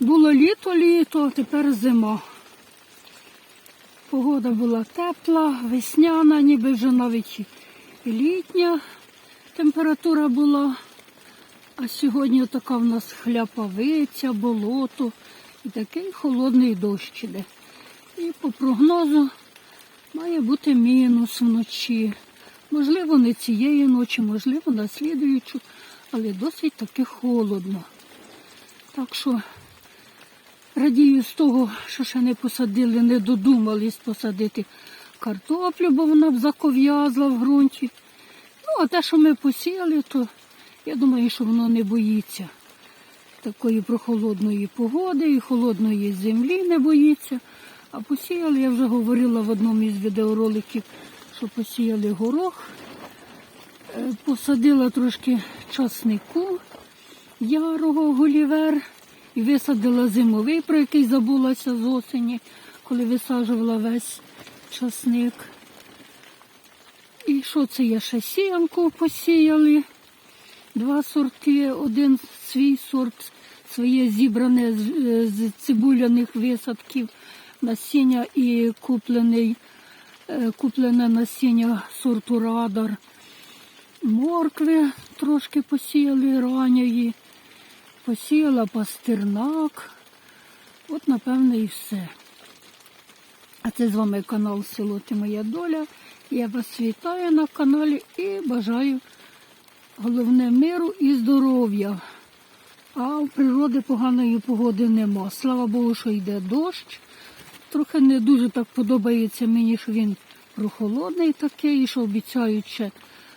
Було літо-літо, тепер зима. Погода була тепла, весняна, ніби вже навіть і літня температура була. А сьогодні така в нас хляпавиця, болото і такий холодний дощ іде. І по прогнозу має бути мінус вночі. Можливо, не цієї ночі, можливо, на слідуючу, але досить таки холодно. Так що радію з того, що ще не посадили, не додумались посадити картоплю, бо вона б заков'язла в ґрунті. Ну, а те, що ми посіяли, то я думаю, що воно не боїться такої прохолодної погоди і холодної землі не боїться. А посіяли, я вже говорила в одному із відеороликів, що посіяли горох, Е, посадила трошки часнику ярого голівер і висадила зимовий, про який забулася з осені, коли висаджувала весь часник. І що це є? Ще сіянку посіяли. Два сорти, один свій сорт, своє зібране з, е, цибуляних висадків насіння і куплений, е, куплене насіння сорту радар. Моркви трошки посіяли ранньої, посіяла пастернак. От, напевне, і все. А це з вами канал Село Ти Моя Доля. Я вас вітаю на каналі і бажаю головне миру і здоров'я. А в природи поганої погоди нема. Слава Богу, що йде дощ. Трохи не дуже так подобається мені, що він прохолодний такий, що обіцяють ще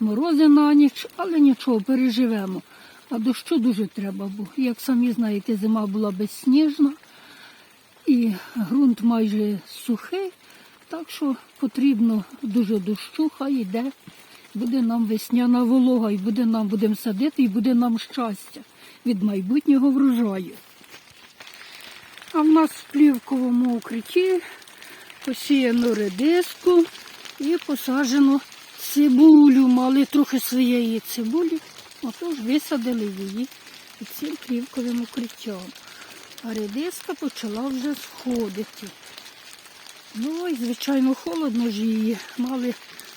морози на ніч, але нічого, переживемо. А дощу дуже треба, бо, як самі знаєте, зима була безсніжна і ґрунт майже сухий, так що потрібно дуже дощу, хай йде. Буде нам весняна волога, і буде нам будемо садити, і буде нам щастя від майбутнього врожаю. А в нас в плівковому укритті посіяно редиску і посаджено цибулю. Мали трохи своєї цибулі, отож висадили її під цим плівковим укриттям. А редиска почала вже сходити. Ну і, звичайно, холодно ж її. Мали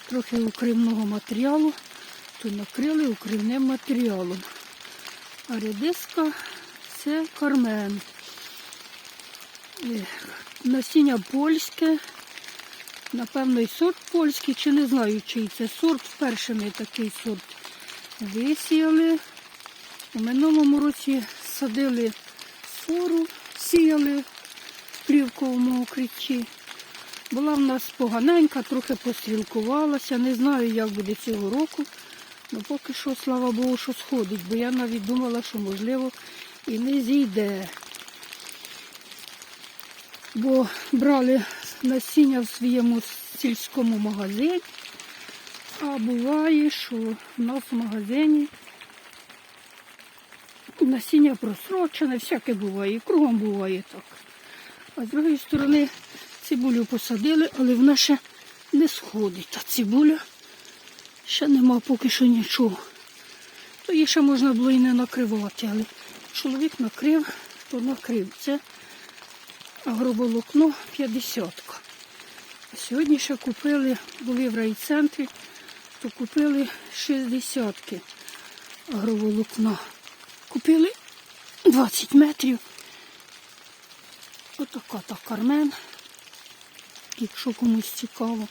трохи укривного матеріалу, то накрили укривним матеріалом. А редиска це кармен. Насіння польське, напевно, і сорт польський, чи не знаю, чий це сорт. Вперше ми такий сорт висіяли. У минулому році садили сору, сіяли в плівковому укритті. Була в нас поганенька, трохи пострілкувалася. Не знаю, як буде цього року. Ну поки що, слава Богу, що сходить, бо я навіть думала, що можливо і не зійде. Бо брали насіння в своєму сільському магазині, а буває, що в нас в магазині насіння просрочене, всяке буває, і кругом буває так. А з другої сторони цибулю посадили, але вона ще не сходить. Та цибуля ще нема поки що нічого. То її ще можна було і не накривати, але чоловік накрив, то накрив. Це агроволокно 50. А сьогодні ще купили, були в райцентрі, то купили 60 агроволокна. Купили 20 метрів. Отака та кармен, якщо комусь цікаво.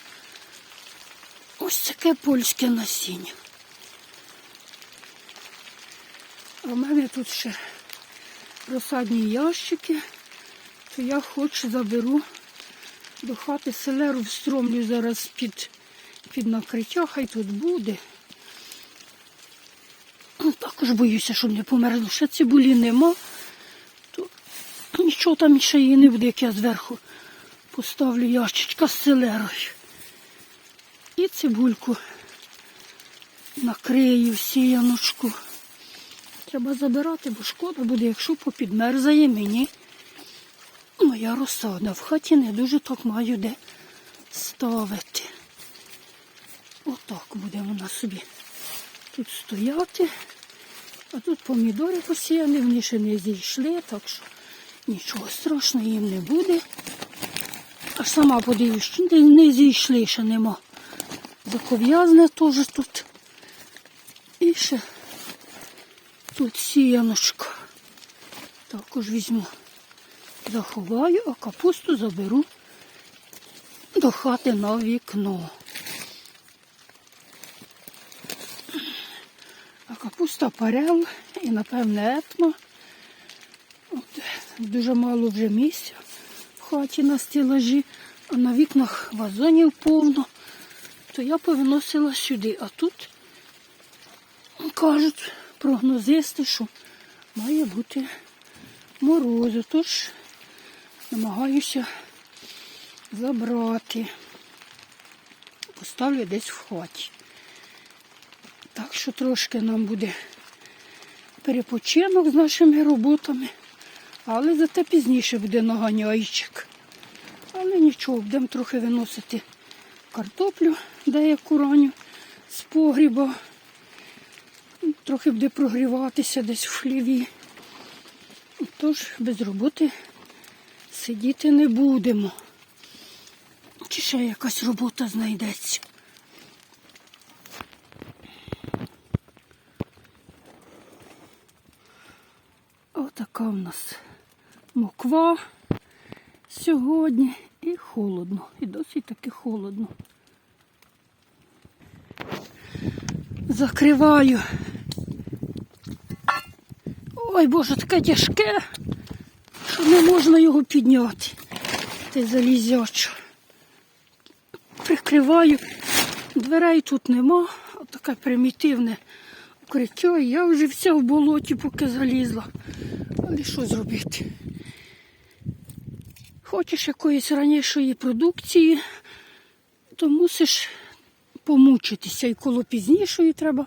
Ось таке польське насіння. А в мене тут ще розсадні ящики, то я хоч заберу до хати селеру встромлю зараз під, під накриття, хай тут буде. Ну, Також боюся, щоб не померло. Ще цибулі нема, то нічого там ще її не буде, як я зверху поставлю ящичка з селерою. І цибульку накрию сіяночку. Треба забирати, бо шкода буде, якщо попідмерзає мені моя розсада. В хаті не дуже так маю де ставити. Отак буде вона собі тут стояти. А тут помідори посіяні, вони ще не зійшли, так що Нічого страшного їм не буде. Аж сама подивлюсь, що не зійшли, ще нема. Заков'язне теж тут. І ще тут сіяночка. Також візьму, заховаю, а капусту заберу до хати на вікно. Капуста і, напевне, етно. От, дуже мало вже місця в хаті на стілажі, а на вікнах вазонів повно. То я повиносила сюди. А тут кажуть прогнозисти, що має бути морози. Тож намагаюся забрати. Поставлю десь в хаті. Так що трошки нам буде перепочинок з нашими роботами, але зате пізніше буде наганяйчик. Але нічого, будемо трохи виносити картоплю, деяку раню з погріба. Трохи буде прогріватися десь в хліві. Тож без роботи сидіти не будемо. Чи ще якась робота знайдеться. Отака в нас моква сьогодні і холодно, і досить таки холодно. Закриваю. Ой, Боже, таке тяжке, що не можна його підняти. Ти залізячо. Прикриваю. Дверей тут нема. Отаке примітивне укриття. Я вже вся в болоті, поки залізла. Але що зробити? Хочеш якоїсь ранішої продукції, то мусиш помучитися. І коло пізнішої треба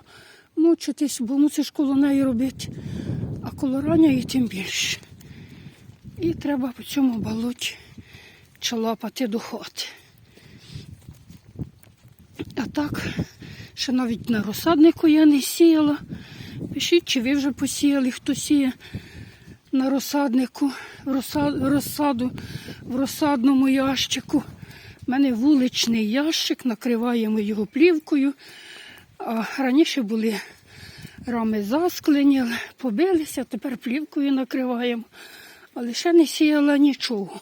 мучитись, бо мусиш коло неї робити. А коло ранньої тим більше. І треба по цьому болоті чалапати до хати. А так, ще навіть на розсаднику я не сіяла. Пишіть, чи ви вже посіяли, хто сіє на розсаднику, розсад- розсаду, в розсадному ящику. У мене вуличний ящик, накриваємо його плівкою. А раніше були рами засклені, побилися, тепер плівкою накриваємо. Але ще не сіяла нічого.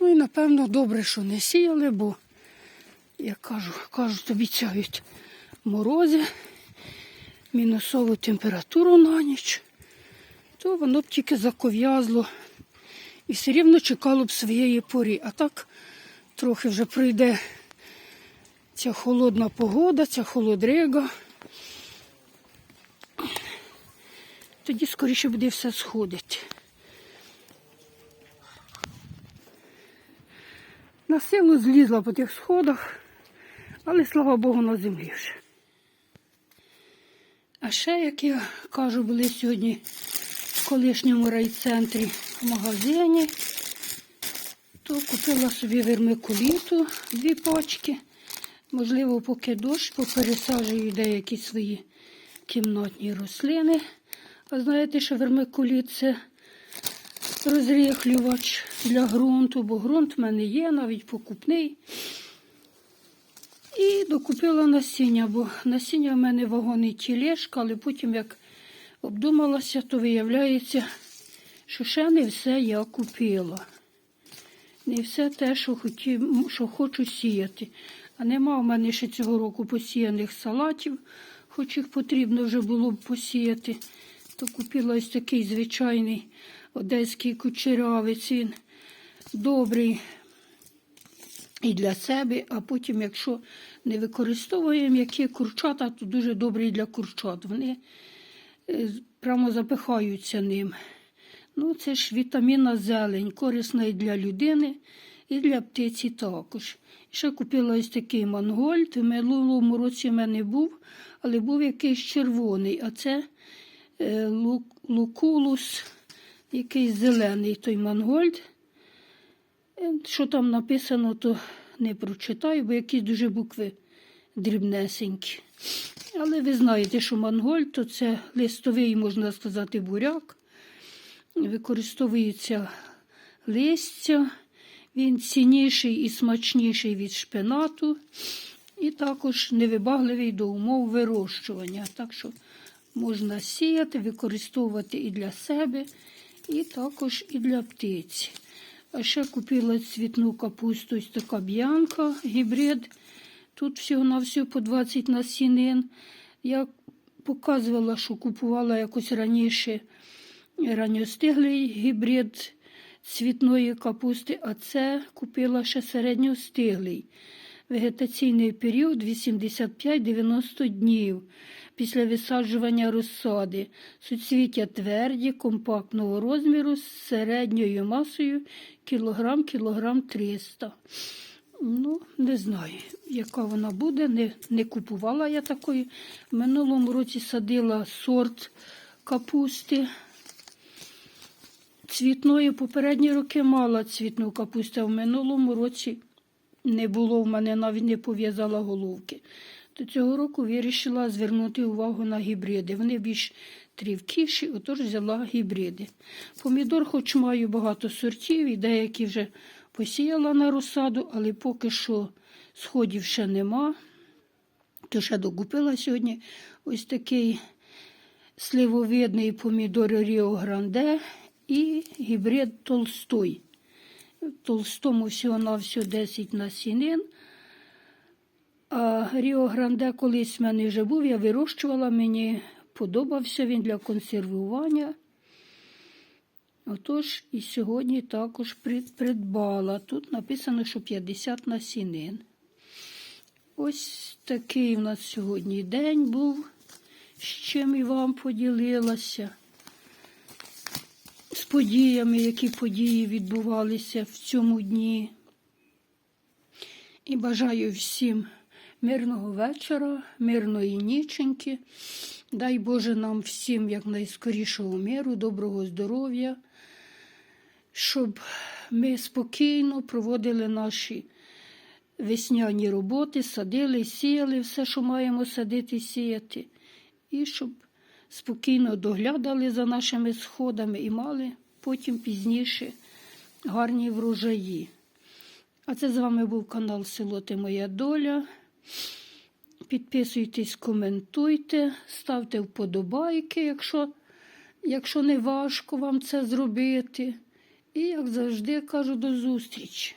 Ну і напевно добре, що не сіяли, бо, як кажу, кажуть, обіцяють морози, мінусову температуру на ніч, то воно б тільки заков'язло і все рівно чекало б своєї порі. А так трохи вже пройде ця холодна погода, ця холодрига. Тоді скоріше буде все сходити. На силу злізла по тих сходах, але слава Богу, на землі вже. А ще, як я кажу, були сьогодні колишньому райцентрі в магазині, то купила собі вермикуліту, дві пачки. Можливо, поки дощ, попересаджую деякі свої кімнатні рослини. А знаєте, що вермикуліт це розрихлювач для ґрунту, бо ґрунт в мене є, навіть покупний. І докупила насіння, бо насіння в мене вагоний тілешка, але потім, як обдумалася, то виявляється, що ще не все я купила. Не все те, що, хотів, що хочу сіяти. А нема в мене ще цього року посіяних салатів, хоч їх потрібно вже було б посіяти. То купила ось такий звичайний одеський кучерявець. Він добрий і для себе, а потім, якщо не використовуємо які курчата, то дуже добрий для курчат. Вони прямо запихаються ним. Ну, це ж вітамінна зелень, корисна і для людини, і для птиці також. Ще купила ось такий мангольд. В минулому році в мене був, але був якийсь червоний, а це е, лу- лукулус, якийсь зелений той мангольд. Е, Що там написано, то не прочитаю, бо якісь дуже букви дрібнесенькі. Але ви знаєте, що мангольд то це листовий, можна сказати, буряк. використовується листя. Він цінніший і смачніший від шпинату, і також невибагливий до умов вирощування. Так що можна сіяти, використовувати і для себе, і також і для птиці. А ще купила цвітну капусту, ось така б'янка, гібрид. Тут всього на всього по 20 насінин. Я показувала, що купувала якось раніше ранньостиглий гібрид цвітної капусти, а це купила ще середньостиглий. Вегетаційний період 85-90 днів після висаджування розсади. Суцвіття тверді, компактного розміру з середньою масою кілограм, кілограм 300. Ну, не знаю, яка вона буде. Не, не купувала я такої. В минулому році садила сорт капусти. Цвітної попередні роки мала цвітну капусту, а в минулому році не було в мене, навіть не пов'язала головки. То цього року вирішила звернути увагу на гібриди. Вони більш трівкіші, отож взяла гібриди. Помідор, хоч маю багато сортів, і деякі вже посіяла на розсаду, але поки що сходів ще нема. То ще докупила сьогодні ось такий сливовидний помідор Ріо Гранде і гібрид Толстой. Толстому всього на всього 10 насінин. А Ріо Гранде колись в мене вже був, я вирощувала, мені подобався він для консервування. Отож, і сьогодні також придбала. Тут написано, що 50 насінин. Ось такий у нас сьогодні день був, з чим і вам поділилася. З подіями, які події відбувалися в цьому дні. І бажаю всім мирного вечора, мирної ніченьки. Дай Боже нам всім якнайскорішого миру, доброго здоров'я, щоб ми спокійно проводили наші весняні роботи, садили, сіяли все, що маємо садити, сіяти, і щоб спокійно доглядали за нашими сходами і мали потім пізніше гарні врожаї. А це з вами був канал Село Ти Моя Доля. Підписуйтесь, коментуйте, ставте вподобайки, якщо, якщо не важко вам це зробити. І, як завжди, кажу до зустрічі.